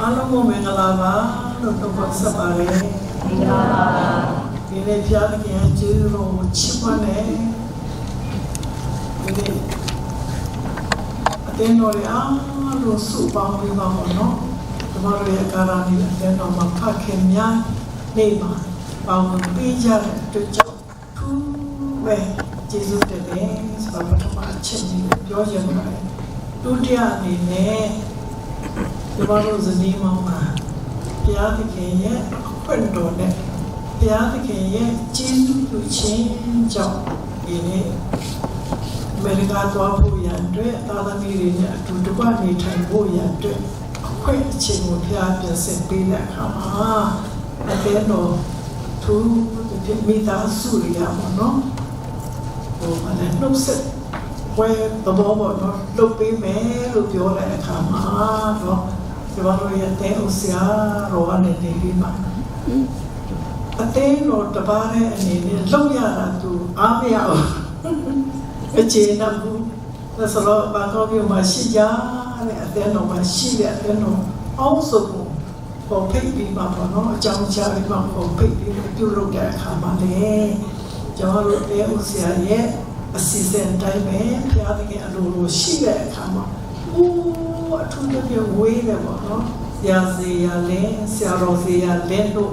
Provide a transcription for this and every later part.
အားလုံးကိုမင်္ဂလာပါလို့တော့ပတ်ဆက်ပါလေမင်္ဂလာပါဒီနေ့ဖျားသခင်ကျေးဇူးတော်ကိုချီးမွမ်းတယ်ဒီနေ့အတင်းတော်ရအားလို့စုပေါင်းပြီးပါမို့နော်ဒီမှာရကာရဏီအတင်းတော်မှာဖခင်များနေမှာပေါင်းပြီးကြတဲ့အတွက်ကြောင့်ထူးပဲကျေးဇူးတင်တယ်ဆိုတော့ပထမအချက်ကြီးပြောချင်ပါတယ်ဒုတိယအနေနဲ့ ဒီဘာလို့ဇနီးမောင်မှာဘုရားသခင်ရဲ့အခွင့်တော်နဲ့ဘုရားသခင်ရဲ့ကျေးဇူးပြုခြင်းကြောင့်ဒီနေ့အမေရိကသွားဖို့ရန်အတွက်သာသမီတွေနဲ့အတူတကွနေထိုင်ဖို့ရန်အတွက်အခွင့်အချိန်ကိုဘုရားပြင်ဆင်ပေးတဲ့အခါမှာအကဲတော်သူဒီမိသားစုတွေရပါတော့ဟိုမလည်းနှုတ်ဆက်ဝဲသဘောပေါ်တော့လုပ်ပေးမယ်လို့ပြောတဲ့အခါမှာတော့ ဒီဘာလို့ရတဲ့ဥစ္စာရောကနေနေပြီးမှအသေးတော့တပါးတဲ့အနေနဲ့လောက်ရတာသူအားမရဘူးအခြေအနေကူဒါဆိုတော့ဘာကောမျိုးမှရှိကြတဲ့အသေးတော့မှရှိတဲ့အသေးတော့အောင်စုံပေါ်ဖိတ်ပြီးမှပေါ့နော်အကြောင်းကြားပြီးမှပေါ်ဖိတ်ပြီးပြုလုပ်တဲ့အခါမှာလေကျွန်တော်တို့တဲ့ဥစ္စာရဲ့အစီအစဉ်တိုင်းပဲဘုရားသခင်အလိုလိုရှိတဲ့အခါမှာအိုး အထူးသဖြင့်ဝေးတယ်ပေါ့နော်ဆရာစီရလဲဆရာတော်စီရလဲလို့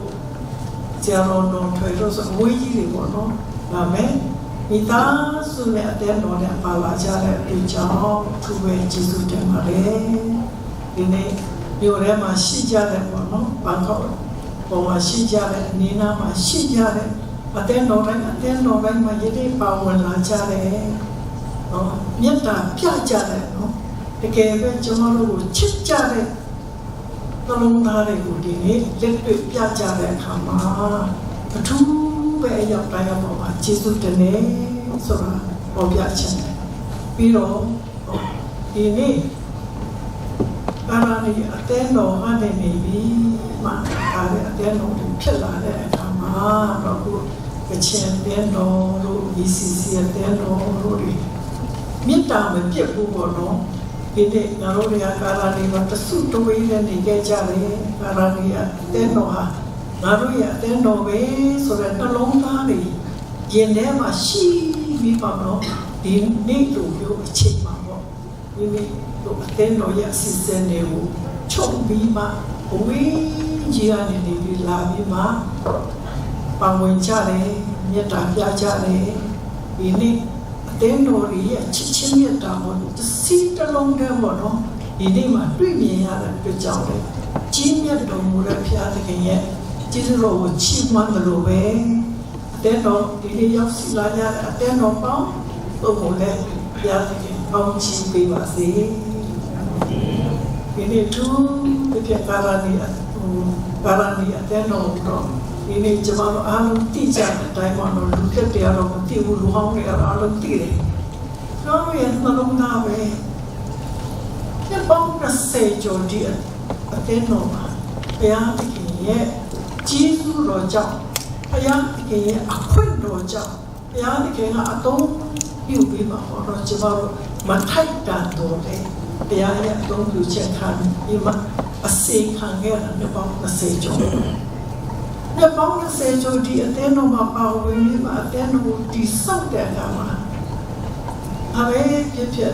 ဆရာတော်တော်ထွေလို့ဆိုအဝေးကြီးတွေပေါ့နော်ဒါမဲ့မိသားစုနဲ့အတဲ့တော်နဲ့ပါလာကြတဲ့အတွက်ကြောင့်သူပဲကျေးဇူးတင်ပါတယ်ဒီနေ့မြို့ထဲမှာရှိကြတဲ့ပေါ့နော်ဘန်ကောက်ပေါ်မှာရှိကြတဲ့အနေနာမှာရှိကြတဲ့အတဲ့တော်တိုင်းအတဲ့တော်တိုင်းမှာယနေ့ပါဝင်လာကြတယ်နော်မေတ္တာပြကြတယ်နော် တကယ်ပဲကျွန်တော်တို့ကိုချစ်ကြတဲ့သလုံးသားတွေကိုဒီနေ့လက်တွေ့ပြကြတဲ့အခါမှာအထူးပဲအရောက်တိုင်းအပေါ်မှာကျေးဇူးတင်တယ်ဆိုတာပေါ်ပြချင်တယ်ပြီးတော့ဒီနေ့ကာရဏီအတဲတော်ကနေနေပြီးမှဒါလည်းအတဲတော်တွေဖြစ်လာတဲ့အခါမှာတော့ခုကချင်တဲတော်တို့ ECC တဲတော်တို့တွေမေတ္တာမပြတ်ဘူးပေါ့နော် ဒီနေ့ငါတို့တွေကကာရဏီမှာတဆုတဝေးနဲ့နေကြကြတယ်ကာရဏီအတဲတော်ဟာငါတို့ရဲ့အတဲတော်ပဲဆိုတဲ့နှလုံးသားတွေရင်ထဲမှာရှိပြီးပါတော့ဒီနေ့လိုမျိုးအချိန်မှာပေါ့ဒီနေ့တို့အတဲတော်ရဲ့အစီအစဉ်တွေကိုချုပ်ပြီးမှအဝေးကြီးကနေနေပြီးလာပြီးမှပါဝင်ကြတယ်မေတ္တာပြကြတယ်ဒီနေ့ အတဲတော်ရဲ့ချစ်ချင်းမေတ္တာကိုတစ်စီးတစ်လုံးတည်းပေါ့နော်ဒီနေ့မှာတွေ့မြင်ရတဲ့အတွက်ကြောင့်လေကြီးမြတ်တော်မူတဲ့ဘုရားသခင်ရဲ့ကျေးဇူးတော်ကိုချီးမွမ်းလို့ပဲအတဲတော်ဒီနေ့ရောက်စီလာကြတဲ့အတဲတော်ပေါင်းတို့ကိုလည်းဘုရားသခင်ပေါင်းချီးပေးပါစေဒီနေ့သူဒီကကာရဏီဟိုကာရဏီအတဲတော်တော့ ဒီနေ့ကျွန်တော်တို့အားလုံးသိကြတဲ့အတိုင်းမှာတော့လူဖြစ်တရားတော်မသိဘူးလူဟောင်းတွေအားလုံးသိတယ်ကျွန်တော်ရဲ့နှလုံးသားပဲဒီပေါင်း30ကျော်ဒီအတဲတော်မှာဘုရားသခင်ရဲ့ကျေးဇူးတော်ကြောင့်ဘုရားသခင်ရဲ့အခွင့်တော်ကြောင့်ဘုရားသခင်ကအသုံးပြုပြီးပါတော့ကျွန်တော်တို့မထိုက်တန်တော်တယ်တရားရဲ့အသုံးပြုချက်ခံပြီးမှအစေခံခဲ့တာဒီပေါင်း30ကျော် ဒီပေါင်း30ကျော်ဒီအတဲတော်မှာပါဝင်ပြီးမှအတဲတော်ကိုဒီစောက်တဲ့အခါမှာအဘယ်ဖြစ်ဖြစ်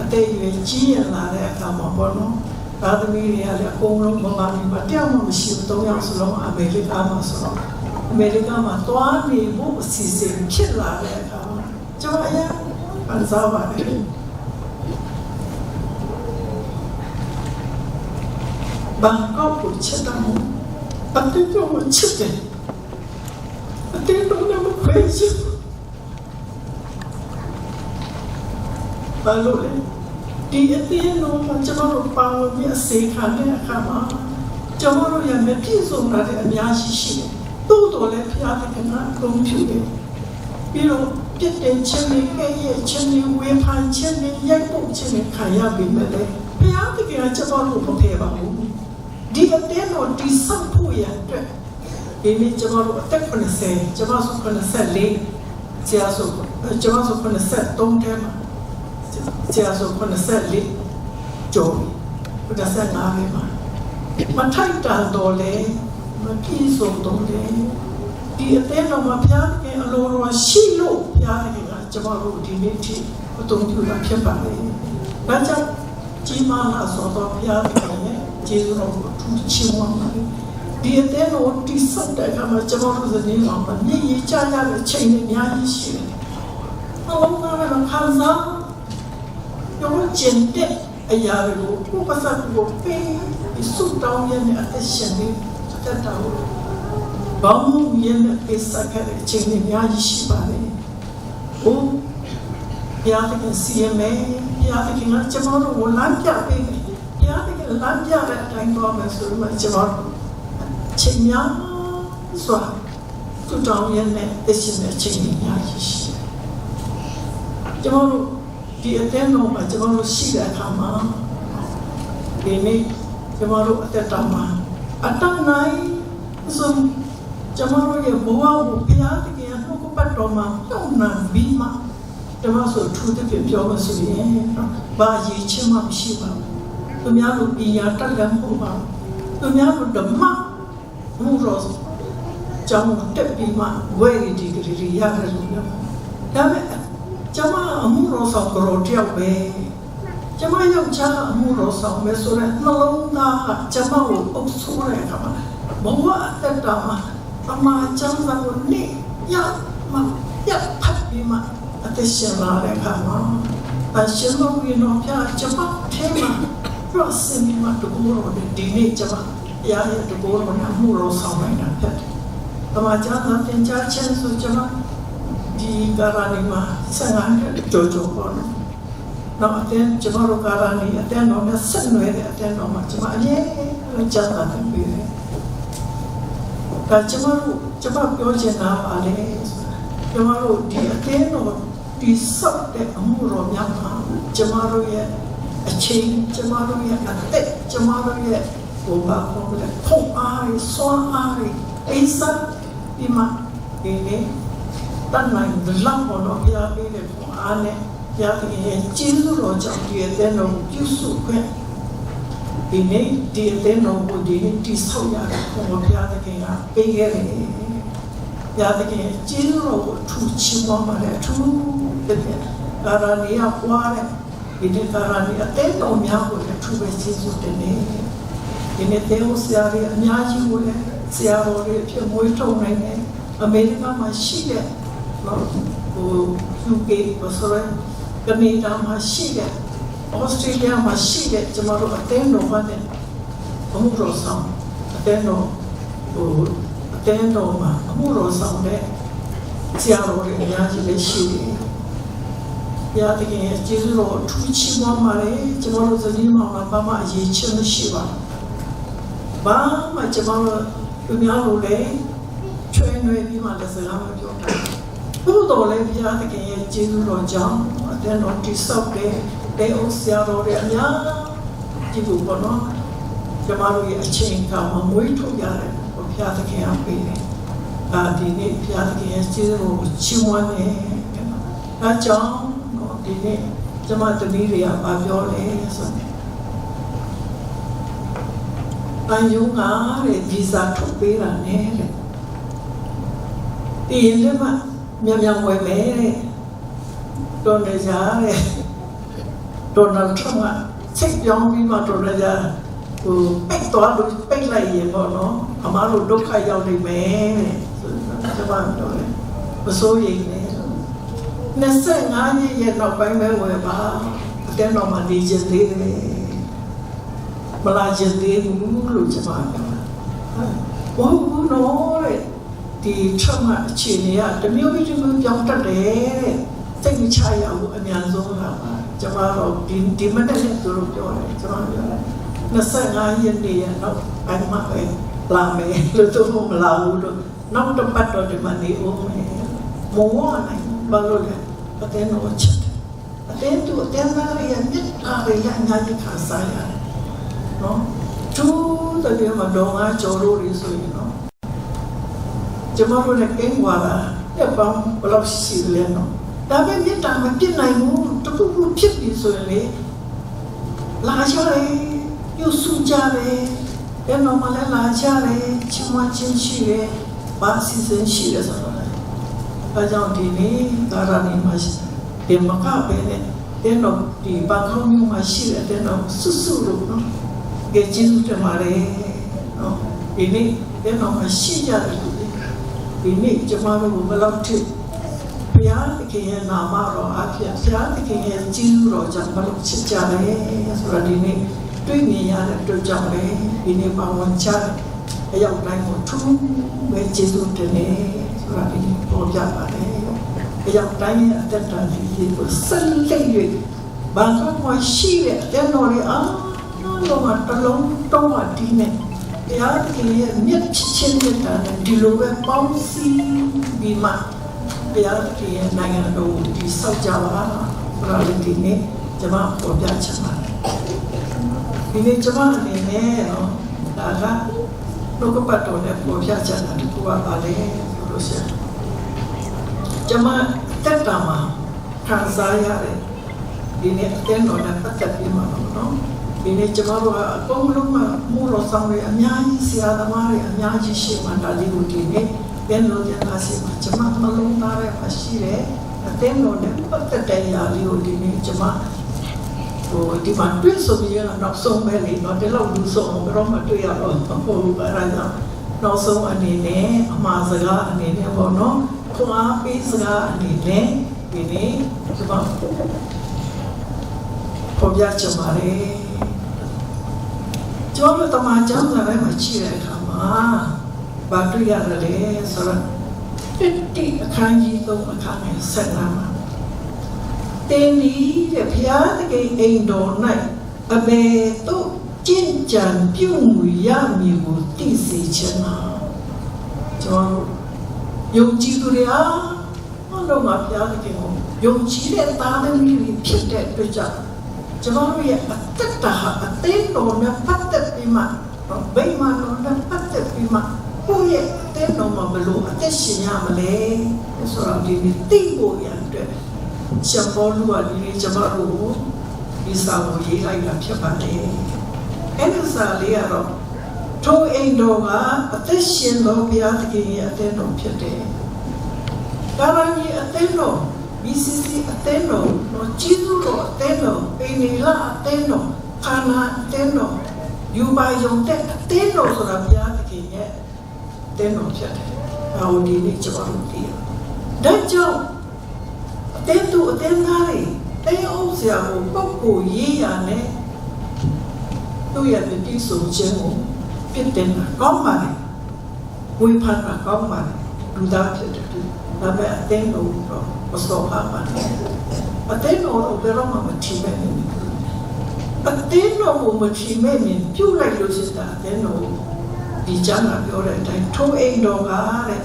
အသေးရွယ်ကြီးရလာတဲ့အခါမှာပေါ့နော်သာသမီတွေကလည်းအကုန်လုံးမမမီမှာတယောက်မှမရှိဘူး၃ယောက်စလုံးအမေရိကမှာဆိုတော့အမေရိကမှာသွားနေဖို့အစီအစဉ်ဖြစ်လာတဲ့အခါမှာကျွန်တော်အရင်ပန်စားပါတယ်ဘန်ကောက်ကိုချက်တာမို့ အတေတော့မချက်တယ်အတေတော့လည်းမခွဲချင်ဘာလို့လဲဒီအတင်းလုံးမှာကျွန်တော်တို့ပါဝင်ပြီးအစေခံတဲ့အခါမှာကျွန်တော်တို့ရမပြည့်စုံတာတဲ့အများကြီးရှိတယ်သို့တော်လည်းဖျားတဲ့ကနာကုန်ဖြူတယ်ပြီးတော့ပြစ်တင်ခြင်းနဲ့ကဲ့ရဲ့ခြင်းနဲ့ဝေဖန်ခြင်းနဲ့ရိုက်ပုတ်ခြင်းနဲ့ခံရပြီမဲ့လေဖျားတဲ့ကကျွန်တော်တို့မဖယ်ပါဘူး ဒီအတင်းတော့ဒီဆောက်ဖို့ရအတွက်ဒီနေ့ကျွန်တော်တို့အသက်80ကျွန်တော်ဆို84ဆရာဆိုကျွန်တော်ဆို83ထဲမှာဆရာဆို84ကျော်85ပဲမှာဒမထိုက်တန်တော့လေမပြည့်စုံတော့လေဒီအသေးတော်မှာဘုရားသခင်အလိုတော်ရှိလို့ဘုရားသခင်ကကျွန်တော်တို့ဒီနေ့ထိအသုံးပြုတာဖြစ်ပါလေ။ဒါကြောင့်ကြီးမားလာဆိုတော့ဘုရားသခင်ရဲ့ကျေးဇူးတော် ကိုထူးချီးမွမ်းပါလေ။ဒီအသေးတော်တိဆောက်တဲ့အခါမှာကျွန်တော်တို့ဇနီးမောင်မှာမြည်ရကြရတဲ့ချိန်တွေအများကြီးရှိတယ်။အလုံးစုံကခံစားရောကျင်တဲ့အရာတွေကိုကိုယ်ပတ်သက်ကိုပေးပြီးစုတောင်းရတဲ့အသက်ရှင်နေတတ်တာကိုဘောင်းမှုရတဲ့ပိစခဲ့တဲ့အချိန်တွေအများကြီးရှိပါတယ်။ဟိုဘုရားသခင်စီရင်မယ်ဘုရားသခင်ကကျွန်တော်တို့ကိုလမ်းပြပေးတယ်။ဘုရားသခင် လမ်းပြတဲ့အတိုင်းသွားမယ်ဆိုတော့ကျွန်တော်တို့ချိန်များစွာသူတောင်းရတဲ့အသက်ရှင်တဲ့အချိန်တွေအများကြီးရှိတယ်။ကျွန်တော်တို့ဒီအတဲ့တော်မှာကျွန်တော်တို့ရှိတဲ့အခါမှာဒီနေ့ကျွန်တော်တို့အသက်တာမှာအတတ်နိုင်ဆိုကျွန်တော်တို့ရဲ့ဘဝကိုဘုရားသခင်နှုတ်ကပတ်တော်မှာနှုတ်နှံပြီးမှကျွန်တော်ဆိုထူးတဲ့ပြောလို့ဆိုရင်ဘာရည်ချင်းမှမရှိပါဘူး သူများတို့ပညာတတ်လည်းမဟုတ်ပါဘူးသူများတို့ဓမ္မမှုတော်ကျောင်းတက်ပြီးမှဝယ်ဒီဂရီရတယ်လို့ပြောဒါပေမဲ့ကျမအမှုတော်ဆောင်ကြတော့တယောက်ပဲကျမယောက်ျားအမှုတော်ဆောင်ပဲဆိုတော့နှလုံးသားကကျမကိုအုပ်ဆိုးတဲ့အခါမှာဘဝအသက်တာမှာအမှားချမ်းသာကိုနေရမရဖတ်ပြီးမှအသက်ရှင်လာတဲ့အခါမှာအရှင်ဘုရားတော်ဖျားကျမထဲမှာ process မှာတကူတော်ဒီနေ့ကျမရရတကူတော်နဲ့အမှုတော်ဆောင်နေတာဖြစ်တယ်။အမှားချမ်းသာသင်ကြားခြင်းဆိုကျမဒီကာရဏီမှာဆက်လာတဲ့ကြောကြောပေါ့နော်။နောက်အတင်းကျွန်တော်တို့ကာရဏီအတင်းတော်နဲ့ဆက်နွယ်တဲ့အတင်းတော်မှာကျွန်မအရေးကြားတာတင်ပြီးတယ်။ဒါကျွန်တော်တို့ကျွန်မပြောချင်တာပါလေ။ကျွန်တော်တို့ဒီအတင်းတော်ဒီဆောက်တဲ့အမှုတော်များမှာကျွန်တော်တို့ရဲ့ အချိန်ကျွန်တော်တို့ရဲ့အသက်ကျွန်တော်တို့ရဲ့ဟိုဘာခေါ်လဲထုံအားဆွမ်းအားအိစပ်ဒီမှာဒီနေ့တတ်နိုင်တဲ့လောက်ပေါ်တော့ဘုရားပေးတဲ့ပုံအားနဲ့ဘုရားသခင်ရဲ့ကျေးဇူးတော်ကြောင့်ဒီအသင်းတော်ကိုပြုစုခွင့်ဒီနေ့ဒီအသင်းတော်ကိုဒီနေ့တိဆောက်ရတဲ့ပုံကိုဘုရားသခင်ကပေးခဲ့တယ်ဘုရားသခင်ရဲ့ကျေးဇူးတော်ကိုထူချီးမွမ်းပါတယ်ထူးတဲ့ကာရဏီယပွားတဲ့ ဒီနေ့ကာရဏီအသင်းတော်များကိုလည်းထူပဲကျေးဇူးတင်နေဒီနေ့တေဝဆရာတွေအများကြီးကိုလည်းဆရာတော်တွေဖြစ်မွေးထုတ်နိုင်တယ်အမေရိကန်မှာရှိတဲ့နော်ဟို UK ကိုဆိုရင်ကနေဒါမှာရှိတဲ့ဩစတြေးလျမှာရှိတဲ့ကျမတို့အသင်းတော်မှာတဲ့ဘုံတော်ဆောင်အသင်းတော်ဟိုအသင်းတော်မှာအမှုတော်ဆောင်တဲ့ဆရာတော်တွေအများကြီးလည်းရှိတယ်။ ဘုရားသခင်ရဲ့ကျေးဇူးတော်ထူးချီးမွမ်းပါတယ်ကျမတို့ဇနီးမောင်ကဘာမှအရေးချင်းမရှိပါဘူး။ဘာမှကျမတို့သူများလိုလည်းချွေးနွေးပြီးမှလည်းစကားမပြောတာ။ဘုတော်လည်းဘုရားသခင်ရဲ့ကျေးဇူးတော်ကြောင့်အတဲ့တော်တိဆောက်တဲ့တေအိုဆရာတော်တွေအများကြီးကိုပေါ့နော်ကျမတို့ရဲ့အချိန်ကမှမွေးထုတ်ရတယ်ဘုရားသခင်အပေးတယ်။အာဒီနေ့ဘုရားသခင်ရဲ့ကျေးဇူးတော်ကိုချီးမွမ်းတယ်။အဲကြောင့်တော့ဒီ နေ့ကျမတပည့်တွေကပြောလဲဆိုတော့အန်ယုံကတဲ့ဗီဇာထုတ်ပေးတာနဲ့တဲ့ဒီရင်လည်းမမြန်မြန်ဝယ်မယ်တဲ့ဒေါ်နေဂျာတဲ့ဒေါ်နယ်ထရမ့်ကစိတ်ပြောင်းပြီးမှဒေါ်နေဂျာဟိုပိတ်သွားလို့ပိတ်လိုက်ရင်ပေါ့နော်အမားတို့ဒုက္ခရောက်နေမယ်တဲ့ဆိုတော့ကျွန်မပြောတယ်မစိုးရိမ်နဲ့ 25ရက်ရဲ့နောက်ပိုင်းပဲဝယ်ပါအတင်းတော်မှနေချင်သေးတယ်မလာချင်သေးဘူးလို့ကျွန်မပြောတာဟုတ်ဘူးနော်တဲ့ဒီထမအခြေအနေကတမျိုးပြီးတမျိုးပြောင်းတတ်တယ်တဲ့စိတ်မချရဘူးအများဆုံးကကျွန်မတို့ဒီဒီမတက်နဲ့သူတို့ပြောတယ်ကျွန်တော်ပြောတယ်25ရက်နေရတော့အိမ်မှာပဲလာမယ်လို့သူမလာဘူးလို့နောက်တစ်ပတ်တော့ဒီမှာနေဦးမယ်မဝနိုင်ဘာလို့လဲ အတင်းတော့ချက်အတင်းသူအတင်းသားရမြစ်အားရအများကြီးခါစားရတယ်နော်သူတို့တည်းမှာတော့ငါကြော်လို့ရဆိုရင်နော်ကျမတို့လည်းကင်းသွားတာတက်ပေါင်းဘယ်လောက်ရှိလဲနော်ဒါပေမဲ့မြတ်တာမပြစ်နိုင်ဘူးတခုခုဖြစ်ပြီဆိုရင်လေလာကြတယ်ပြုစုကြတယ်တတဲ့တော်မှာလည်းလာကြတယ်ချီးမွမ်းခြင်းရှိတယ်ဘာစီစဉ်ရှိတယ်ဆိုတော့ အဲကြောင့်ဒီနေ့ဒါရဏီမှာဒီမကပဲနဲ့တဲ့တော်ဒီဘာကောင်းမျိုးမှာရှိတဲ့တဲ့တော်ဆွဆွလို့နော်ကြည်ကျေးဇူးတင်ပါတယ်နော်ဒီနေ့တဲ့တော်မှာရှိကြတယ်လူတွေဒီနေ့ကျမတို့ဘယ်လောက်ထိဘုရားသခင်ရဲ့နာမတော်အဖြစ်ဘုရားသခင်ရဲ့ကျေးဇူးတော်ကြောင့်ဘယ်လိုချစ်ကြလဲဆိုတော့ဒီနေ့တွေ့မြင်ရတဲ့အတွက်ကြောင့်လေဒီနေ့ပါဝင်ချအရောက်တိုင်းကိုထူးပဲကျေးဇူးတင်နေ ဆိုတာဒီနေ့ပေါ်ပြပါတယ်အရောက်တိုင်းရဲ့အသက်တာဒီကိုဆက်လက်၍ဘာမှမရှိတဲ့အတဲ့တော်လေးအားလုံးကတလုံးတော့မှဒီနေ့တရားသခင်ရဲ့မြတ်ချစ်ခြင်းနဲ့တာနဲ့ဒီလိုပဲပေါင်းစည်းပြီးမှတရားသခင်ရဲ့နိုင်ငံတော်ကိုဒီဆောက်ကြပါဆိုတာလေးဒီနေ့ကျွန်မပေါ်ပြချင်ပါတယ်ဒီနေ့ကျွန်မအနေနဲ့နော်ဒါကလောကပတ်တော်နဲ့ပေါ်ပြချင်တာဒီကပါ လေဆိုလို့ရှိရင်ကျွန်မတက်တာမှာခံစားရတယ်ဒီနေ့အတင်းတော်နဲ့ပတ်သက်ပြီးမှာနော်ဒီနေ့ကျွန်တော်တို့ကအကုန်လုံးကမူလို့ဆောင်ရအများကြီးဆရာသမားတွေအများကြီးရှိမှဒါလေးကိုဒီနေ့ပြန်လို့ပြန်လာစီမှာကျွန်မမလုံးသားတဲ့မှာရှိတယ်အတင်းတော်နဲ့ပတ်သက်တဲ့ຢာလေးကိုဒီနေ့ကျွန်မဟိုဒီမှာတွေ့ဆိုပြီးတော့နောက်ဆုံးပဲလေတော့ဒီလောက်လူဆုံးအောင်တော့မတွေ့ရတော့ဘူးဘာလဲ နောက်ဆုံးအနေနဲ့အမှားစကားအနေနဲ့ပေါ့နော်ခွန်အားပေးစကားအနေနဲ့ဒီနေ့ကျွန်မပေါ်ပြချင်ပါတယ်ကျွန်တော်တို့တမန်ကျမ်းစာထဲမှာကြည့်တဲ့အခါမှာဘာတွေ့ရတယ်လဲဆိုတော့တိအခန်းကြီး၃အခန်းငယ်ဆက်လာမှာတင်းဒီတဲ့ဘုရားသခင်အိမ်တော်၌အဘယ်သို့ ကျင့်ကြံပြုမှုရမည်ကိုသိစေခြင်းမှာကျွန်တော်ယုံကြည်သူတွေအားလုံးမှာဘုရားသခင်ကိုယုံကြည်တဲ့သားသမီးတွေဖြစ်တဲ့အတွက်ကြောင့်ကျွန်တော်တို့ရဲ့အသက်တာဟာအသေးတော်နဲ့ပတ်သက်ပြီးမှဗိမာန်တော်နဲ့ပတ်သက်ပြီးမှကိုယ့်ရဲ့အသေးတော်မှာဘလို့အသက်ရှင်ရမလဲဆိုတော့ဒီနေ့သိဖို့ရအတွက်ချက်ပေါ်လူကဒီနေ့ကျွန်တော်တို့ဒီစာကိုရေးလိုက်တာဖြစ်ပါတယ် အဲ့ဒီစာလေးကတော့ထိုအိမ်တော်ကအသက်ရှင်တော်ဘုရားသခင်ရဲ့အသက်တော်ဖြစ်တယ်ဒါမှမဟုတ်အသက်တော် BCC အသင်းတော်တော့ကျေးဇူးတော်အသင်းတော်ပိနေလာအသင်းတော်ခန္ဓာအသင်းတော်ယူပါယုံတဲ့အသင်းတော်ဆိုတာဘုရားသခင်ရဲ့အသင်းတော်ဖြစ်တယ်။ဘာလို့ဒီနေ့ကျွန်တော်တို့သိရ။ဒါကြောင့်အသင်းသူအသင်းသားတွေတဲအောင်ဆရာကိုပုတ်ကိုရေးရနဲ့ သူ့ရဲ့ပြည့်စုံခြင်းကိုပြည့်တယ်ကောင်းပါလေ။ဝိဖန်တာကောင်းပါလေ။လူသားဖြစ်တယ်သူ။ဒါပေမဲ့အသင်းတော်တော့မစောပါပါနဲ့အတင်းတော်ဘယ်တော့မှမထီမဲ့နေဘူးအတင်းတော်ကိုမထီမဲ့နေပြုတ်လိုက်လို့စစ်တာအတင်းတော်ဒီကျမ်းကပြောတဲ့အတိုင်းထိုးအိမ်တော်ကတဲ့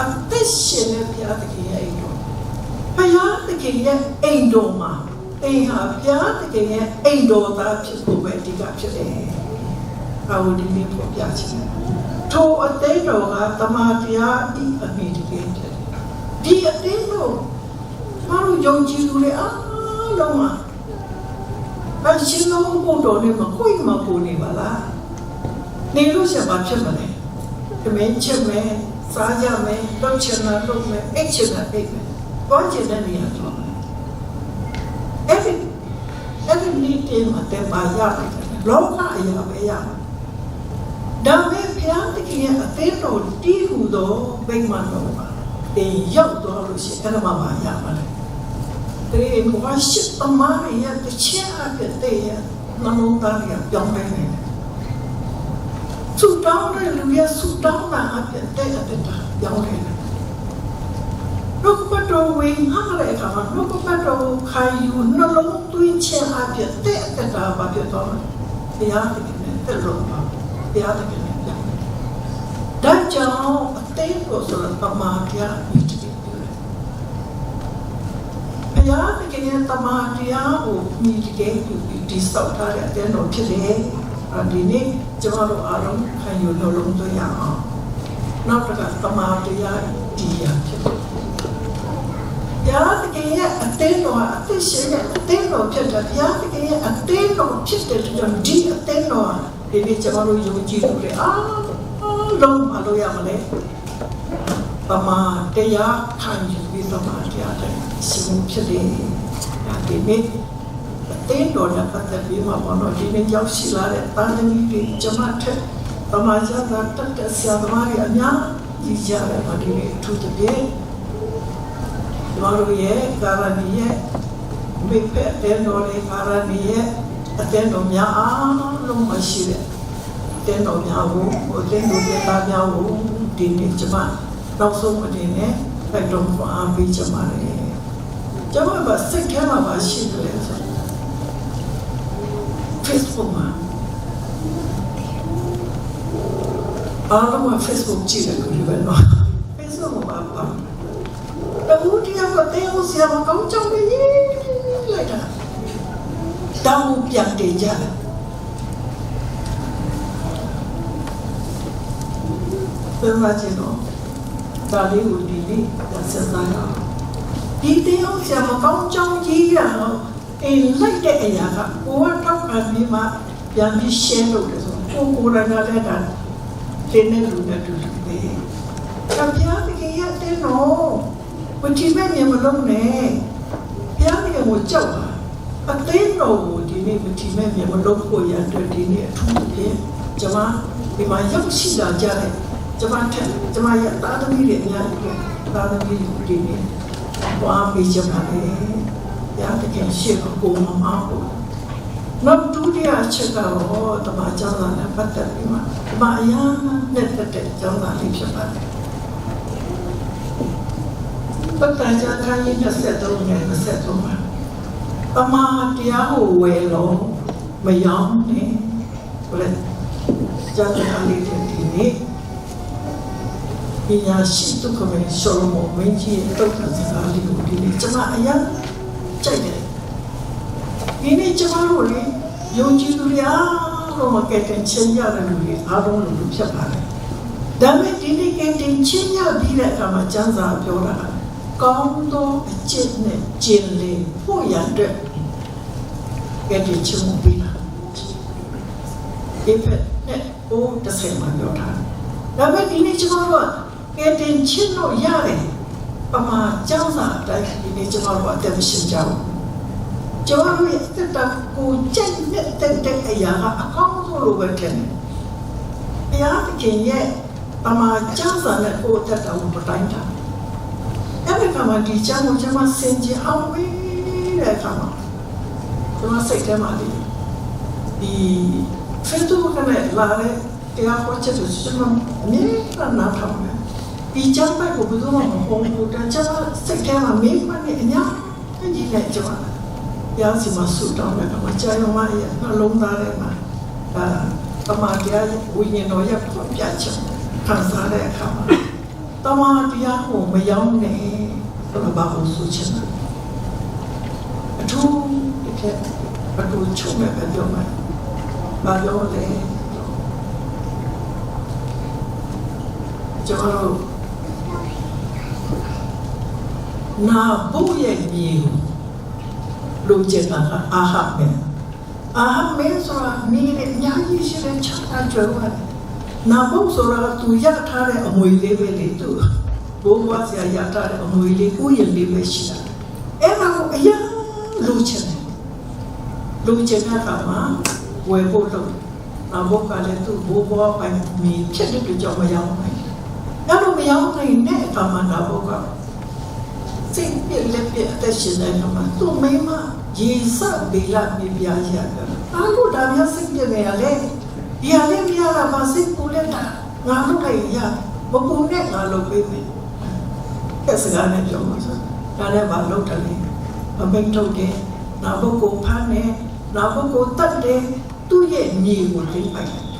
အသက်ရှင်တဲ့ဘုရားသခင်ရဲ့အိမ်တော်ဘုရားသခင်ရဲ့အိမ်တော်မှာ အိမ်ဟာဘုရားသခင်ရဲ့အိမ်တော်သားဖြစ်ဖို့ပဲအဓိကဖြစ်တယ်။ဘာလို့ဒီလိုပြောပြချင်လဲ။ထိုအသိတော်ကတမန်တရားဤအမိတကယ်ဖြစ်တယ်။ဒီအသိတော်ဘာလို့ယုံကြည်သူတွေအားလုံးမှာအရှင်လုံးဘုဒ္ဓနဲ့မခွိမပူနေပါလားနေလို့ဆက်ပါဖြစ်မလဲတမင်းချက်မယ်စားကြမယ်တော့ချင်တာလုပ်မယ်အိတ်ချင်တာအိတ်မယ်ဘာချင်တဲ့နေရာတော့အဲ့ဒီအဲ့ဒီနေ့ တည်းမှာတပါရတယ်လောကအရာပဲရမှာဒါပေမဲ့ဘုရားတခင်ရဲ့အသေးတော်တီးဟူသောဗိမာန်တော်မှာတင်ရောက်သွားလို့ရှိရင်အဲ့ဒါမှမရပါနဲ့တဲ့ဘဝရှိတမန်ရဲ့တချင်အပြတဲ့ရဲ့နမုန်သားရပြောင်းနိုင်တယ်ဆူတောင်းတဲ့လူရဲ့ဆူတောင်းတာအပြတဲ့အပြတာပြောင်းနို င်တယ်နှုတ်ပတ်တော်ဝင်ဟာတဲ့အခါမှာနှုတ်ပတ်တော်ကိုခံယူနှလုံးသွင်းခြင်းအပြတဲ့အပြတာဘာဖြစ်သွားလဲဘုရားသခင်နဲ့တက်လို့ပါဘုရားသခင်နဲ့ပြောင်းဒါကြောင့်အသေးကိုဆိုတော့ပမာပြမြစ်တယ်ဘုရားသခင်ရဲ့တမန်တရားကိုမြည်တည်ပြီးဒီစောက်ထားတဲ့အတဲ့တော်ဖြစ်တယ်။အဲဒီနေ့ကျွန်တော်တို့အားလုံးခံယူလို့လုံးသွင်းရအောင်။နောက်တစ်ခါတမန်တရားဒီရဖြစ်တယ်။ ဘုရားသခင်ရဲ့အတဲ့တော်အသက်ရှင်တဲ့အတဲ့တော်ဖြစ်တယ်။ဘုရားသခင်ရဲ့အတဲ့တော်ဖြစ်တဲ့ကြောင့်ဒီအတဲ့တော်ဒီနေ့ကျွန်တော်တို့ယုံကြည်လို့လေအားလုံးမလို့ရမလဲပမာတရားခံယူပြီးပမာတရားတဲ့ရှင်ဖြစ်တယ်ဒါဒီနေ့တင်းတော်နဲ့ပတ်သက်ပြီးမှဘောတော့ဒီနေ့ရောက်ရှိလာတဲ့တာသမီတွေကျွန်မထက်ပမာကျတာတက်တဲ့ဆရာသမားတွေအများကြီးကြတယ်ဗာဒီနေ့အထူးသဖြင့်ကျွန် တော်တို့ရဲ့ကာရဏီရဲ့မိဖက်တဲ့တော်လေးကာရဏီရဲ့အတဲ့တော်များအားလုံးမရှိတဲ့တင်းတော်များကိုဟိုတင်းတော်ပြသားများကိုဒီနေ့ကျွန်မနောက်ဆုံးအနေနဲ့ဖက်တော်ကိုအားပေးချင်ပါတယ်ကျွန်မကစိတ်ထဲမှာပါရှိတယ်ဆို Facebook မှာအားလုံးက Facebook ကြည့်တယ်ကိုပဲနော် Facebook မှာပါ တခုတည်းကတဲဦးဆရာမကောင်းကြောင်နေလိုက်တာတောင်းပြန်တင်ကြတယ်ပြန်လာချင်တော့ဒါလေးကိုဒီနေ့ဆက်စားရအောင်ဒီတရားဆရာမကောင်းကြောင်းကြီးရအောင်အိမ်လိုက်တဲ့အရာကကိုကထောက်ခံပြီးမှပြန်ပြီး share လုပ်တယ်ဆိုကိုကိုရနာတဲ့တာတင်းနေလူနဲ့တူတူပဲ။ကဗျာတကယ်ရတဲ့နော် ဘယ်ချိန်မှမြင်မလုံးနဲ့ဘုရားတကယ်ကိုကြောက်ပါအသိတော်ကိုဒီနေ့ဘယ်ချိန်မှမြင်မလုံးကိုရတဲ့ဒီနေ့အထူးဖြင့်ကျွန်မဒီမှာရောက်ရှိလာကြတဲ့ကျမထက်ကျမရဲ့တာသမီတွေအများကြီးတာသမီတွေဒီနေ့ဝါပေးကြပါလေ။ရာတကယ်ရှိကိုကိုမမဟုတ်။နောက်ဒုတိယအချက်ကတော့တမန်ကျောင်းသားနဲ့ပတ်သက်ပြီးမှတမန်အရာနဲ့တက်တဲ့ကျောင်းသားလေးဖြစ်ပါတယ်။ ပတ်သက်ကြခိုင်း23နဲ့23ပါ။တမန်တရားကိုဝယ်လို့မယောင်းနဲ့ဘယ်ကျောင်းသားလေးတွေဒီနေ့ပညာရှိသူကမေရှောလမုန်မင်းကြီးရဲ့တုတ်ထန်စကားလေးကိုဒီနေ့ကျွန်မအရင်ကြိုက်တယ်ဒီနေ့ကျွန်မတို့လေယုံကြည်သူတွေအားလုံးမကဲတင်ချင်းရတဲ့လူတွေအားလုံးလို့ဖြစ်ပါတယ်ဒါပေမဲ့ဒီနေ့ကဲတင်ချင်းရပြီးတဲ့အခါမှာကျမ်းစာပြောတာ ကောင်းသောအကျင့်နဲ့ကျင့်လေဖို့ရတဲ့ကဲတင်ချင်းမှုပြီးတာဒီဖက်နဲ့ဘိုးတစ်ဆယ်မှာပြောတာဒါပေမဲ့ဒီနေ့ကျွန်တော်တို့ကကဲတင်ချင်းလို့ရတယ်ပမာကျောင်းစာအတိုင်းဒီနေ့ကျွန်တော်တို့အသက်မရှင်ကြဘူးကျွန်တော်တို့ရဲ့တက်တာကိုကြိုက်တဲ့တက်တဲ့အရာကအကောင်းဆုံးလို့ပဲထင်တယ်ဘုရားသခင်ရဲ့ပမာကျောင်းစာနဲ့ကိုယ်တက်တာကိုမတိုင်းတာ အဲ့ဒီကမှဒီကျောင်းကိုကျွန်မစင်ကြအောင်ပြီးတဲ့အခါမှာကျွန်မစိတ်ထဲမှာဒီဒီ Facebook ကလည်းလာတဲ့တရားဟောချက်ကိုကျွန်မအမြဲတမ်းနားထောင်တယ်ဒီကျောင်းဘက်ကိုဘယ်သူမှမဟုတ်ဘူးတခြားစိတ်ထဲမှာမေးမှန်းနေအများကြီးနဲ့ကြောက်တာရားစီမဆူတောင်းတယ်ကမကြာရောမရဲ့နှလုံးသားထဲမှာအာတမန်တရားဝိညာဉ်တော်ရဲ့ဖွင့်ပြချက်ခံစားတဲ့အခါမှာ တမန်တရားကိုမရောက်နဲ့ဘယ်ဘာလို့ဆိုချင်လဲအထူးဒီကအထူးချုံမဲ့ပြောမှာဘာလို့လဲကျွန်တော်တို့နာဖို့ရဲ့မြေကိုလိုချင်တာကအာဟမဲအာဟမဲဆိုတာမြေနဲ့အများကြီးရှိတဲ့ချမ်းသာကြွယ်ဝတယ် နာဖို့ဆိုတာသူရထားတဲ့အမွေလေးပဲလေသူဘိုးဘွားဆရာရထားတဲ့အမွေလေးကိုရင်လေးပဲရှိတာအဲ့ဒါကိုအရင်လိုချင်တယ်လိုချင်တဲ့အခါမှာဝယ်ဖို့လုပ်နာဖို့ကလည်းသူ့ဘိုးဘွားပိုင်မြေဖြစ်တဲ့ကြောင့်မရောက်နိုင်အဲ့လိုမရောက်နိုင်တဲ့အခါမှာနာဖို့ကစိတ်ပြက်လက်ပြက်အသက်ရှင်တဲ့ခါမှာသူ့မိမရေစဘေလာပြပြရတယ်။အားလို့ဒါမျိုးစိတ်ပြက်နေရလေ။ဒီဟာလေးမရတာမစိတ် ပူလက်တာငါလုပ်လိုက်ရမပူနဲ့ငါလုပ်ပေးမယ်။ကဲစကားနဲ့ပြောမှာဆို။ဒါလည်းမလုပ်တယ်လေ။မမိတ်ထုတ်တယ်။နာဘုတ်ကိုဖမ်းတယ်။နာဘုတ်ကိုတတ်တယ်။သူ့ရဲ့ညီကိုသိပိုက်တယ်။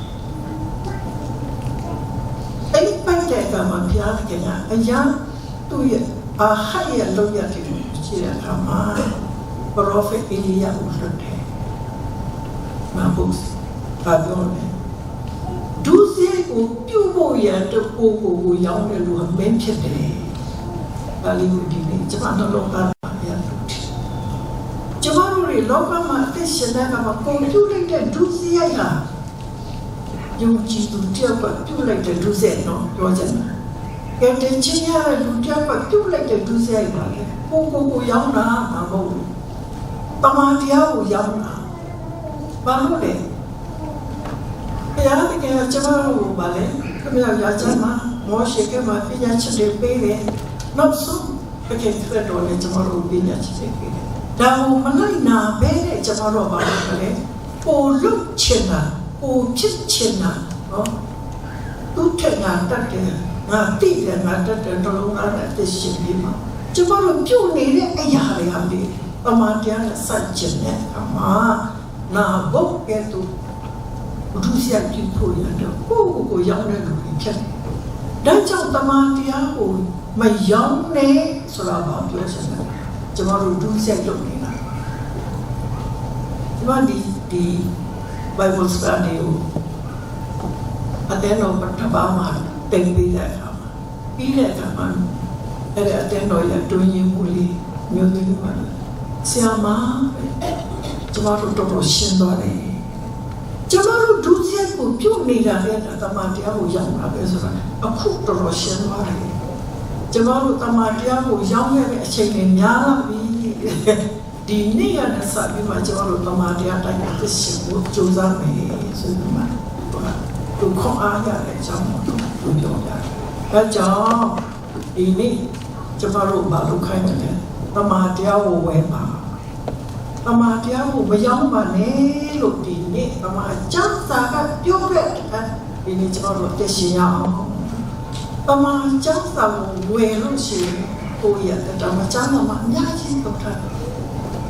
အဲ့ဒီပိုက်တဲ့ကမှာဘုရားခင်ကအရာသူ့ရဲ့အာဟရဲ့လောက်ရတဲ့ခြေရခါမှာပရောဖက်အေလီယာကိုလွတ်တယ်။မဟုတ်ဘာပြောလဲ ဒုစရိုက်ကိုပြုတ်ဖို့ရတဲ့ကိုကိုကိုရောင်းတယ်လို့မင်းဖြစ်တယ်။ဘာလို့ဒီနေ့ကျွန်မတို့လောကမှာရလို့ကျွန်မတို့တွေလောကမှာအသက်ရှင်တဲ့အခါမှာကွန်ပျူတာတဲ့ဒုစရိုက်ဟာယုံကြည်သူတယောက်ကပြုတ်လိုက်တဲ့ဒုစရိုက်တော့ပြောချင်တယ်ကဲတင်ချင်းရတဲ့လူတယောက်ကပြုတ်လိုက်တဲ့ဒုစရိုက်ပါလေကိုကိုကိုရောက်တာမဟုတ်ဘူးတမန်တရားကိုရောက်တာဘာလို့လဲဘု ရားတကယ်ကျွန်တော်တို့ပါလေခင်ဗျာရာချမ်းမှာမောရှိကမှာပညာချက်တွေပေးတယ်နောက်ဆုံးတကယ်ခရတော်နဲ့ကျွန်တော်တို့ပညာချက်တွေပေးတယ်ဒါကိုမလိုက်နာပဲတဲ့ကျွန်တော်တို့ပါလို့လေပိုလုတ်ချင်တာပိုဖြစ်ချင်တာနော်သူထက်ငါတတ်တယ်ငါတိတယ်ငါတတ်တယ်တလုံးသားနဲ့သိရှိပြီးမှာကျွန်တော်တို့ပြုတ်နေတဲ့အရာတွေဟာလေအမှန်တရားနဲ့စัจကျင်တဲ့အမှာနာဘုတ်ကဲ့သို့ ဘုဒ္ဓဆရာပြုဖို့ရတော့ကိုယ့်ကိုယ်ကိုရောက်တဲ့လူတွေဖြစ်တယ်ဒါကြောင့်တမန်တရားကိုမရောက်နဲ့ဆိုတာဘာပြောချင်လဲကျွန်တော်တို့ဒုစရိုက်လုပ်နေတာဒီမှာဒီဒီ Bible study ကိုအတဲ့တော်ပထမမှာတင်ပေးတဲ့အခါမှာပြီးတဲ့အခါမှာအဲ့ဒါအတဲ့တော်ရဲ့တွင်ရင်မှုလေးမျိုးသွင်းပါဆရာမကျွန်တော်တို့တော်တော်ရှင်းသွားတယ် ကျွန်တော်တို့ဒုစရိုက်ကိုပြုတ်နေတာလည်းတမန်တရားကိုရောက်လာပဲဆိုတာအခုတော်တော်ရှင်းသွားတယ်ကျွန်တော်တို့တမန်တရားကိုရောက်ခဲ့တဲ့အချိန်တွေများလာပြီဒီနေ့ရတဲ့စပြီးမှကျွန်တော်တို့တမန်တရားတိုင်းသိရှိဖို့ကြိုးစားမယ်ဆိုပြီးမှသူခေါ်အားရတဲ့အကြောင်းကိုသူပြောကြတယ်။ဒါကြောင့်ဒီနေ့ကျွန်တော်တို့ဘာလို့ခိုင်းမလဲတမန်တရားကိုဝယ်ပါ တမန်တရားကိုမရောက်ပါနဲ့လို့ဒီနေ့တမန်ကျမ်းစာကပြောတဲ့ဒီနေ့ကျွန်တော်တို့သိရှိရအောင်တမန်ကျမ်းစာကိုဝယ်လို့ရှိရင်ကိုယ့်ရဲ့တမန်ကျမ်းစာမှာအများကြီးတော့ထားတယ်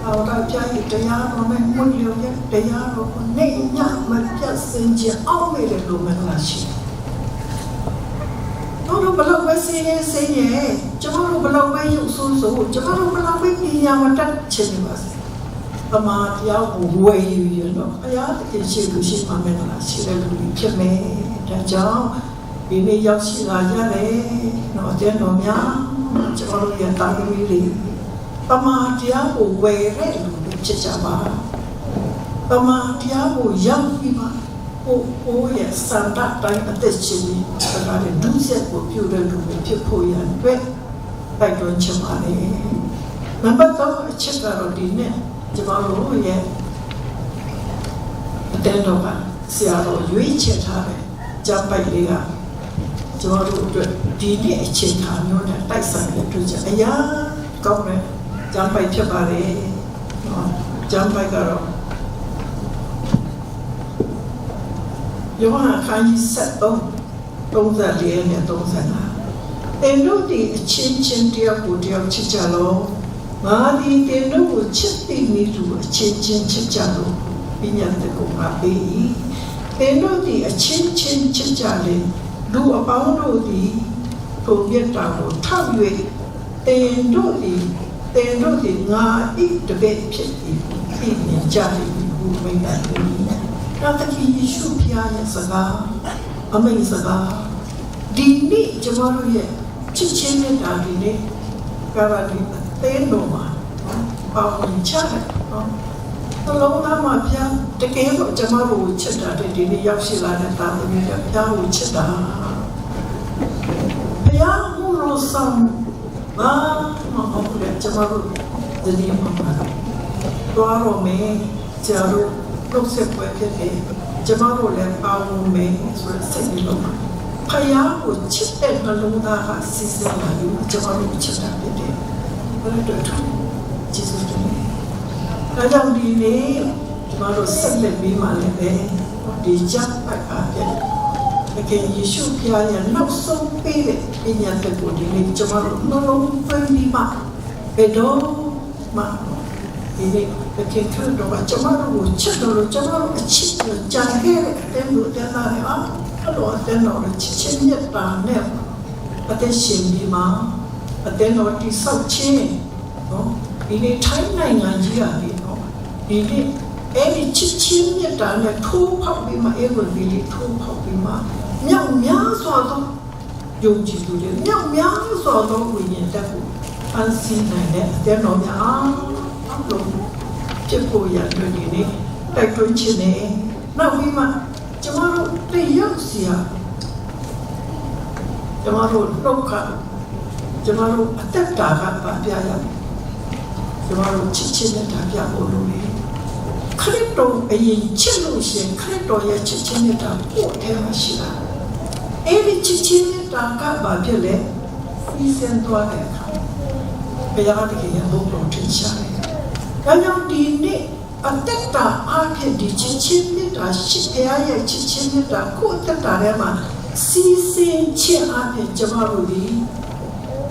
အော်တော့ကြာရတရားတော်နဲ့မွန်လျော်ရဲ့တရားတော်ကိုနေညမပြတ်စင်ကြအောင်မေလို့လို့မလားရှိတော့ဘလောက်ပဲစေးရဲစေးရဲကျွန်တော်တို့ဘလောက်ပဲရုပ်ဆိုးဆိုးကျွန်တော်တို့ဘလောက်ပဲပညာမတတ်ချင်ပါစေ ပမာတရားကိုဝယ်ယူရတော့အရာတကယ်ရှိလို့ရှိမှမလားရှိတဲ့လူတွေဖြစ်မယ်ဒါကြောင့်ဒီနေ့ရောက်ရှိလာကြတယ်တော့တဲ့တော်များကျွန်တော်တို့ရဲ့တာသမီတွေပမာတရားကိုဝယ်တဲ့လူတွေဖြစ်ကြပါပမာတရားကိုရောက်ပြီးမှကိုကိုရဲ့စံတတိုင်းအသက်ရှင်ပြီးဒါကလည်းဒုစရိုက်ကိုပြုတဲ့လူတွေဖြစ်ဖို့ရန်အတွက်တိုက်တွန်းချင်ပါတယ် နံပါတ်3အချက်ကတော့ဒီနေ့ကျွန်တော်တို့ရဲ့အတဲတော်ကဆရာတော်ရွေးချယ်ထားတဲ့ကြံပိုက်လေးကကျွန်တော်တို့အတွက်ဒီနေ့အချိန်ခါမျိုးနဲ့တိုက်ဆိုင်ရတွေ့ကြအရာကောင်းတယ်ကျမ်းပိုက်ဖြစ်ပါတယ်နော်ကျမ်းပိုက်ကတော့ယောဟန်ခန်းကြီး73 34နဲ့35တင်တို့ဒီအချင်းချင်းတယောက်ကိုတယောက်ချစ်ကြလို့ ငါဒီတင်တို့ကိုချစ်သိမိသူအချင်းချင်းချစ်ကြလို့ပညာတကုငါပေး၏တင်တို့ဒီအချင်းချင်းချစ်ကြလေလူအပေါင်းတို့ဒီပုံပြတာကိုထောက်၍တင်တို့ဒီတင်တို့ဒီငါဤတပည့်ဖြစ်ပြီးပြည်မြင်ကြပြီဘုမိတ်တယ်တော့တတိယေရှုဖျားရဲ့စကားအမိန်စကားဒီနေ့ကျွန်တော်တို့ရဲ့ချစ်ချင်းနဲ့တာဒီနေ့ကာဗ ဒီတဲတော်မှာပေါဝင်ချတယ်နော်တလုံးသားမှာဖျားတကယ်တော့ကျွန်တော်တို့ချစ်တာတဲ့ဒီနေ့ရောက်ရှိလာတဲ့တာသမီးတွေဖျားကိုချစ်တာဖျားမှုလို့ဆောင်ဘာမှမဟုတ်လေကျွန်တော်တို့ဒီနေ့မှာတော့တော့မေးကျတော့တော့ဆက်ပွဲဖြစ်တယ်ကျွန်တော်တို့လည်းပါဝင်မယ်ဆိုတဲ့စိတ်လေးလုံးဖယားကိုချစ်တဲ့နှလုံးသားကစစ်စစ်လာပြီးကျွန်တော်တို့ချစ်တာဖြစ်တယ် ဘယ်လိုတော့ကျေးဇူးတင်တယ်ဒါကြောင့်ဒီနေ့ကျွန်တော်တို့ဆက်လက်ပြီးမှလည်းပဲဒီချက်ပတ်အားဖြင့်တကယ်ယေရှုဖျားရဲ့နောက်ဆုံးပေးတဲ့ပညာသက်ကိုဒီနေ့ကျွန်တော်တို့နှလုံးသွင်းပြီးမှဘယ်တော့မှဒီနေ့တကယ်ထတော့ကျွန်တော်တို့ချစ်တော့ကျွန်တော်အချစ်ကိုကြံခဲ့တဲ့လို့တဲ့လာရအောင်အဲ့တော့တဲ့တော့ချစ်ချင်းမြတ်တာနဲ့အသက်ရှင်ပြီးမှ အတဲ့တော့တိဆောက်ခြင်းနော်ဒီနေ့ထိုင်းနိုင်ငံကြီးကလေနော်ဒီနေ့အဲ့ဒီချစ်ချင်းမြတ်တာနဲ့ထိုးဖောက်ပြီးမှအဲ့လိုဒီလေးထိုးဖောက်ပြီးမှမြောက်များစွာသောယုံကြည်သူတွေမြောက်များစွာသောဝိညာဉ်တက်ကိုအန်စီနိုင်တဲ့အတဲ့တော်များလို့ဖြစ်ဖို့ရတဲ့ဒီနေ့တိုက်တွန်းခြင်းနဲ့နောက်ပြီးမှကျမတို့တရုတ်စီယာကျမတို့ဒုက္ခ ကျမတို့အသက်တာကပါပြရတယ်ကျမတို့ချစ်ချင်းနဲ့တာပြဖို့လိုတယ်ခရစ်တော်အရင်ချစ်လို့ရှိရင်ခရစ်တော်ရဲ့ချစ်ချင်းနဲ့တာပို့ထဲမှာရှိတာအဲ့ဒီချစ်ချင်းနဲ့တာကပါဖြစ်လေပြီးစံသွားတဲ့အခါဘုရားတကယ်ရဲ့ဘုံတော်ထင်ရှားတယ်ဒါကြောင့်ဒီနေ့အသက်တာအားဖြင့်ဒီချစ်ချင်းနဲ့တာရှိဘုရားရဲ့ချစ်ချင်းနဲ့တာကိုယ့်အသက်တာထဲမှာစီစဉ်ခြင်းအားဖြင့်ကျမတို့ဒီ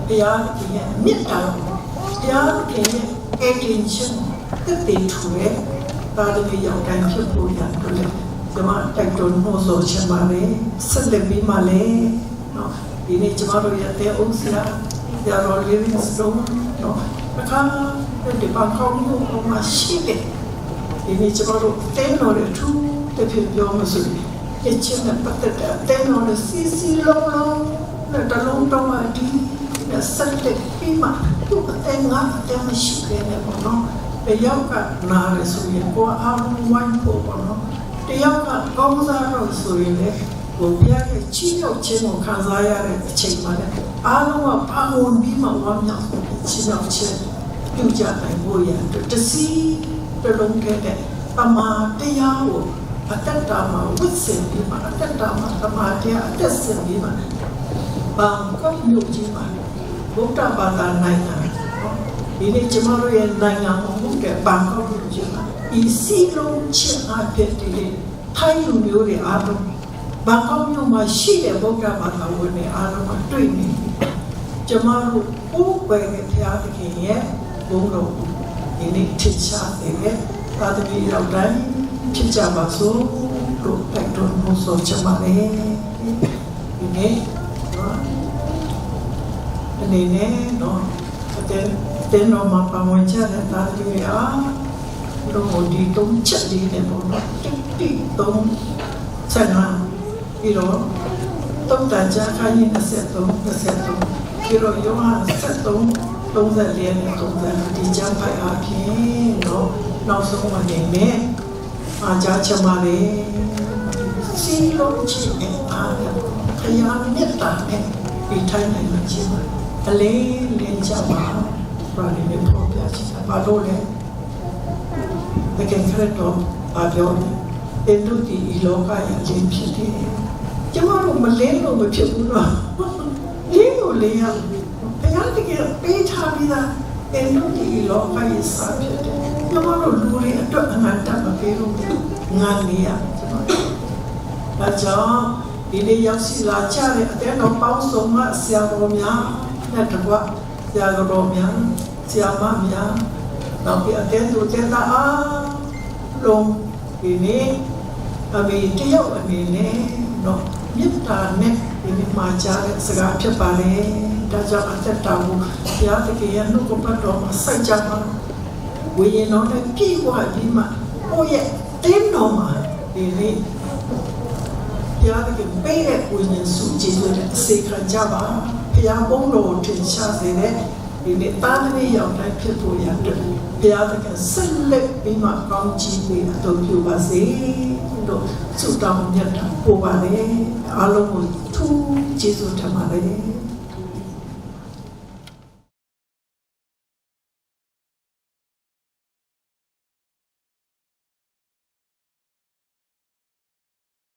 ဘုရားတကယ်ရဲ့မြတ်တာဘုရားတကယ်ရဲ့ attention တက်တည်ထူရဲ့တာသမီရောက်တိုင်းဖြစ်ဖို့ရတယ်လေကျမတိုက်တွန်းဖို့ဆိုချင်ပါလေဆက်လက်ပြီးမှလည်းနော်ဒီနေ့ကျမတို့ရဲ့တဲ့ဥစ္စာရတော်လေးစလုံးနော်အခါဒီပန်ကောင်းလို့မရှိတယ်ဒီနေ့ကျမတို့တဲတော်ရဲ့ထူးတစ်ဖြစ်ပြောမစို့ဒီချင်းနဲ့ပတ်သက်တဲ့တဲတော်ရဲ့စီစီလုံးလုံးနဲ့တလုံးတော့အဒီနဲ့ ဆက်လက်ပြီးမှသူ့အတဲ့ငါအတဲ့မရှိခဲ့တဲ့ဘောနော်တယောက်ကနားရဆိုရင်ကိုအားလုံးဝိုင်းဖို့ဘောနော်တယောက်ကကောင်းစားတော့ဆိုရင်လေဘုရားရဲ့ချီးရောက်ခြင်းကိုခံစားရတဲ့အချိန်မှာလည်းအားလုံးကပါဝင်ပြီးမှဝမ်းမြောက်ချီးရောက်ခြင်းပြုကြနိုင်ဖို့ရအတွက်တစည်းတစ်လုံးခဲ့တဲ့ပမာတရားကိုအတ္တတာမှာဝတ်ဆင်ပြီးမှအတ္တတာမှာပမာတရားအသက်ဆင်ပြီးမှဘာကောက်မြို့ကြီးမှာ ဘုရားဘာသာနိုင်ငံဒီနေ့ကျမတို့ရဲ့နိုင်ငံမှာဘုရားဘာကောက်မြို့ကြီးမှာဤစီလုံးချင်းအဖြစ်တည်းထိုင်းလူမျိုးတွေအားလုံးဘာကောက်မြို့မှာရှိတဲ့ဘုရားဘာသာဝင်တွေအားလုံးကတွေ့နေပြီကျမတို့ပိုးပဲတဲ့ဘုရားသခင်ရဲ့ဘုန်းတော်ဒီနေ့ထင်ရှားတဲ့သာသမီရောက်တိုင်းဖြစ်ကြပါစို့လို့တိုက်တွန်းဖို့ဆိုချင်ပါတယ်ဒီနေ့နော် ဒီနေ့နော်တဲ့တဲ့နော်မှာပါဝင်ကြတဲ့သာသမီအားလို့ဒီတုံးချက်လေးနဲ့ပေါ့နော်တိတိတုံးဆက်နာပြီးတော့တုံးတန်ကြခိုင်းနေ73 73ပြီးတော့ယောဟန်73 34နဲ့30ဒီကျမ်းဖိုင်အားဖြင့်တော့နောက်ဆုံးမှနေမယ်အားကြချင်ပါလေစီလုံးချစ်တဲ့အားခရာမြတ်တာနဲ့ဒီထိုင်နိုင်မှချင်ပါ အလေးလေးကြပါဘာလို့လဲပေါ်ပြချင်ပါတော့လေတကယ်ခရတော့အပြောတယ်တို့ဒီလောကရဲ့အချင်းဖြစ်တယ်ကျမတို့မလင်းလို့မဖြစ်ဘူးတော့လင်းလို့လင်းရဘုရားတကယ်ပေးထားပြီးသားအင်းတို့ဒီလောကရဲ့စာဖြစ်တယ်ကျမတို့လူတွေအတွက်အမှန်တမ်းမပေးလို့ငါနေရကျမတို့ဒါကြောင့်ဒီနေ့ရောက်စီလာကြတဲ့အတဲ့တော်ပေါင်းစုံကဆရာတော်များ နဲ့တကွဆရာတော်များဆရာမများနောက်ပြီးအတဲ့သူတဲ့တာအားလုံးဒီနေ့အမေတယောက်အနေနဲ့တော့မေတ္တာနဲ့ဒီနေ့မှာကြားတဲ့စကားဖြစ်ပါလေဒါကြောင့်အသက်တာကိုဘုရားတကယ်ရဲ့နှုတ်ကပတ်တော်မှာစိုက်ကြပါဝိညာဉ်တော်နဲ့ပြည့်ဝပြီးမှကိုယ့်ရဲ့တင်းတော်မှာဒီနေ့ဘုရားတကယ်ပေးတဲ့ဝိညာဉ်စုကြည်လို့တဲ့အစေခံကြပါဘု ရားဘုန်းတော်ကိုထင်ရှားစေတဲ့ဒီနေ့တာသမီးရောက်တိုင်းဖြစ်ဖို့ရတဲ့ဘုရားတကယ်ဆက်လက်ပြီးမှကောင်းချီးပေးအတော်ပြုပါစေလို့ဆုတောင်းမြတ်တာပို့ပါလေအားလုံးကိုထူးကျေးဇူးတင်ပါတယ်